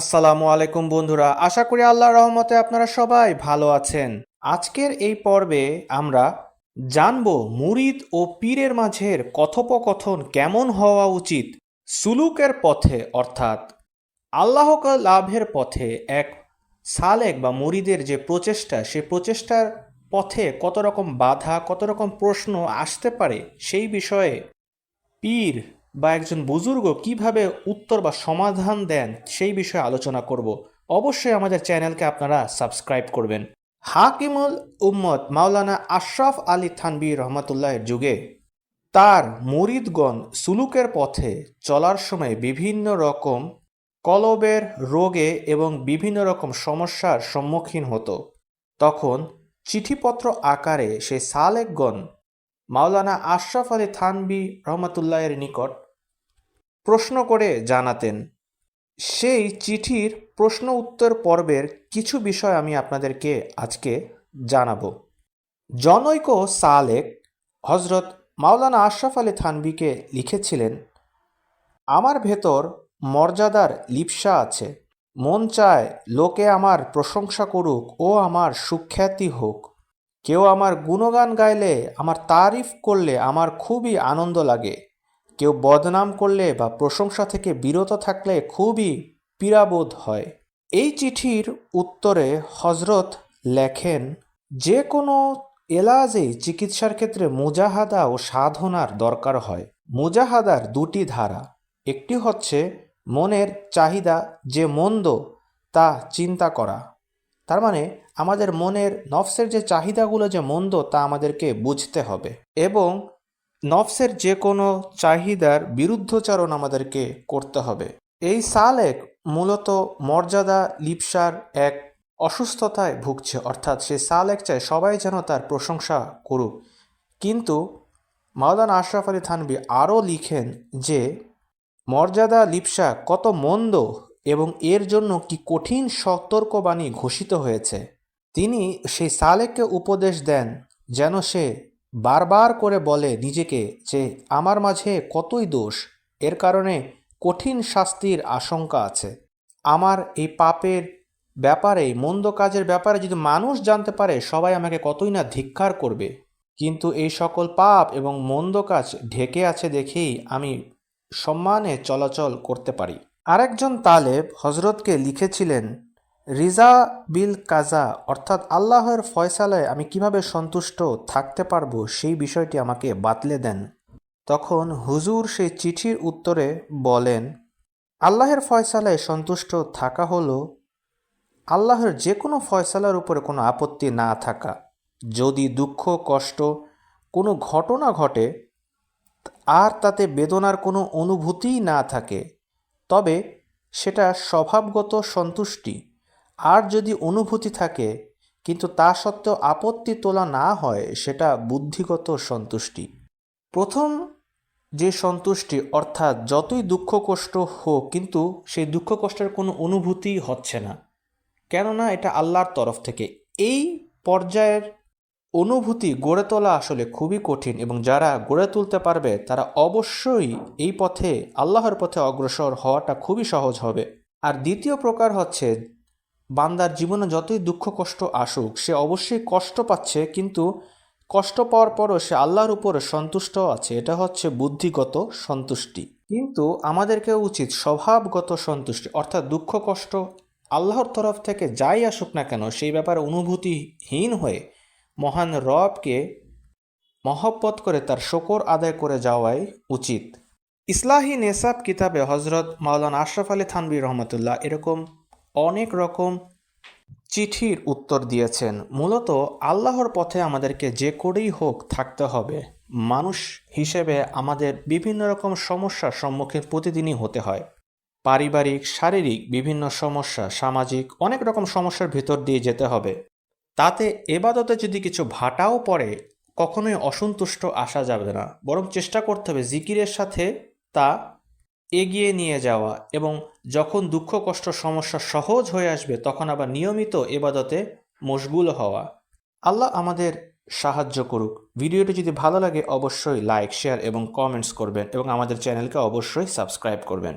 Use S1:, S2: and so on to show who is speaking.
S1: আসসালামু আলাইকুম বন্ধুরা, আশা করি আল্লাহর রহমতে আপনারা সবাই ভালো আছেন। আজকের এই পর্বে আমরা জানব মুরিদ ও পীরের মাঝের কথোপকথন কেমন হওয়া উচিত সুলুকের পথে, অর্থাৎ আল্লাহক লাভের পথে এক সালেক বা মুরিদের যে প্রচেষ্টা, সে প্রচেষ্টার পথে কত রকম বাধা, কত রকম প্রশ্ন আসতে পারে সেই বিষয়ে পীর বা একজন বুজুর্গ কীভাবে উত্তর বা সমাধান দেন সেই বিষয়ে আলোচনা করব, অবশ্যই আমাদের চ্যানেলকে আপনারা সাবস্ক্রাইব করবেন। হাকিমুল উম্মত মাওলানা আশরাফ আলী থানবী রহমতুল্লাহের যুগে তার মুরিদগণ সুলুকের পথে চলার সময় বিভিন্ন রকম কলবের রোগে এবং বিভিন্ন রকম সমস্যার সম্মুখীন হতো। তখন চিঠিপত্র আকারে সে সালেকগণ মাওলানা আশরাফ আলী থানবি রহমতুল্লাহের নিকট প্রশ্ন করে জানাতেন, সেই চিঠির প্রশ্ন উত্তর পর্বের কিছু বিষয় আমি আপনাদেরকে আজকে জানাব। জনৈক সালেক হজরত মাওলানা আশরাফ আলী থানবিকে লিখেছিলেন, আমার ভেতর মর্যাদার লিপসা আছে। মন চায় লোকে আমার প্রশংসা করুক ও আমার সুখ্যাতি হোক। কেউ আমার গুণগান গাইলে, আমার তারিফ করলে আমার খুবই আনন্দ লাগে। কেউ বদনাম করলে বা প্রশংসা থেকে বিরত থাকলে খুবই পীড়াবোধ হয়। এই চিঠির উত্তরে হজরত লেখেন, যে কোনো এলাজেই চিকিৎসার ক্ষেত্রে মুজাহাদা ও সাধনার দরকার হয়। মুজাহাদার দুটি ধারা। একটি হচ্ছে মনের চাহিদা যে মন্দ তা চিন্তা করা। তার মানে আমাদের মনের নফসের যে চাহিদাগুলো যে মন্দ তা আমাদেরকে বুঝতে হবে এবং নফসের যে কোনো চাহিদার বিরুদ্ধচারণ আমাদেরকে করতে হবে। এই সালেক মূলত মর্যাদা লিপসার এক অসুস্থতায় ভুগছে, অর্থাৎ সে সালেক চায় সবাই যেন তার প্রশংসা করুক। কিন্তু মাওলানা আশরাফ আলী থানবি আরও লিখেন যে, মর্যাদা লিপসা কত মন্দ এবং এর জন্য কি কঠিন সতর্কবাণী ঘোষিত হয়েছে। তিনি সেই সালেককে উপদেশ দেন যেন সে বারবার করে বলে নিজেকে যে আমার মাঝে কতই দোষ, এর কারণে কঠিন শাস্তির আশঙ্কা আছে। আমার এই পাপের ব্যাপারে মন্দ কাজের ব্যাপারে যদি মানুষ জানতে পারে, সবাই আমাকে কতই না ধিক্কার করবে। কিন্তু এই সকল পাপ এবং মন্দ কাজ ঢেকে আছে দেখেই আমি সম্মানে চলাচল করতে পারি। আরেকজন তালেব হজরতকে লিখেছিলেন রিজা বিল কাজা, অর্থাৎ আল্লাহর ফয়সালায় আমি কীভাবে সন্তুষ্ট থাকতে পারব সেই বিষয়টি আমাকে বাতলে দেন। তখন হুজুর সেই চিঠির উত্তরে বলেন, আল্লাহের ফয়সালায় সন্তুষ্ট থাকা হলো আল্লাহর যে কোনো ফয়সালার উপরে কোনো আপত্তি না থাকা। যদি দুঃখ, কষ্ট কোনো ঘটনা ঘটে, আর তাতে বেদনার কোনো অনুভূতিই না থাকে, তবে সেটা স্বভাবগত সন্তুষ্টি। আর যদি অনুভূতি থাকে, কিন্তু তা সত্ত্বেও আপত্তি তোলা না হয়, সেটা বুদ্ধিগত সন্তুষ্টি। প্রথম যে সন্তুষ্টি, অর্থাৎ যতই দুঃখ কষ্ট হোক, কিন্তু সেই দুঃখ কষ্টের কোনো অনুভূতি হচ্ছে না। কেননা এটা আল্লাহর তরফ থেকে। এই পর্যায়ের অনুভূতি গড়ে তোলা আসলে খুবই কঠিন এবং যারা গড়ে তুলতে পারবে, তারা অবশ্যই এই পথে, আল্লাহর পথে অগ্রসর হওয়াটা খুবই সহজ হবে। আর দ্বিতীয় প্রকার হচ্ছে বান্দার জীবনে যতই দুঃখ, কষ্ট আসুক, সে অবশ্যই কষ্ট পাচ্ছে, কিন্তু কষ্ট পাওয়ার পরও সে আল্লাহর উপরে সন্তুষ্ট আছে। এটা হচ্ছে বুদ্ধিগত সন্তুষ্টি। কিন্তু আমাদেরকে উচিত স্বভাবগত সন্তুষ্টি, অর্থাৎ দুঃখ, কষ্ট আল্লাহর তরফ থেকে যাই আসুক না কেন, সেই ব্যাপারে অনুভূতিহীন হয়ে মহান রবকে মহব্বত করে তার শকর আদায় করে যাওয়াই উচিত। ইসলাহী নেসাব কিতাবে হজরত মাওলানা আশরাফ আলী থানবী রহমতুল্লাহ এরকম অনেক রকম চিঠির উত্তর দিয়েছেন। মূলত আল্লাহর পথে আমাদেরকে যে করেই হোক থাকতে হবে। মানুষ হিসেবে আমাদের বিভিন্ন রকম সমস্যার সম্মুখীন প্রতিদিনই হতে হয়। পারিবারিক, শারীরিক বিভিন্ন সমস্যা, সামাজিক অনেক রকম সমস্যার ভিতর দিয়ে যেতে হবে। তাতে এবাদতে যদি কিছু ভাটাও পড়ে, কখনোই অসন্তুষ্ট আসা যাবে না। বরং চেষ্টা করতে হবে জিকিরের সাথে তা এগিয়ে নিয়ে যাওয়া এবং যখন দুঃখ, কষ্ট, সমস্যা সহজ হয়ে আসবে, তখন আবার নিয়মিত এবাদতে মশগুল হওয়া। আল্লাহ আমাদের সাহায্য করুক। ভিডিওটি যদি ভালো লাগে, অবশ্যই লাইক, শেয়ার এবং কমেন্টস করবেন এবং আমাদের চ্যানেলকে অবশ্যই সাবস্ক্রাইব করবেন।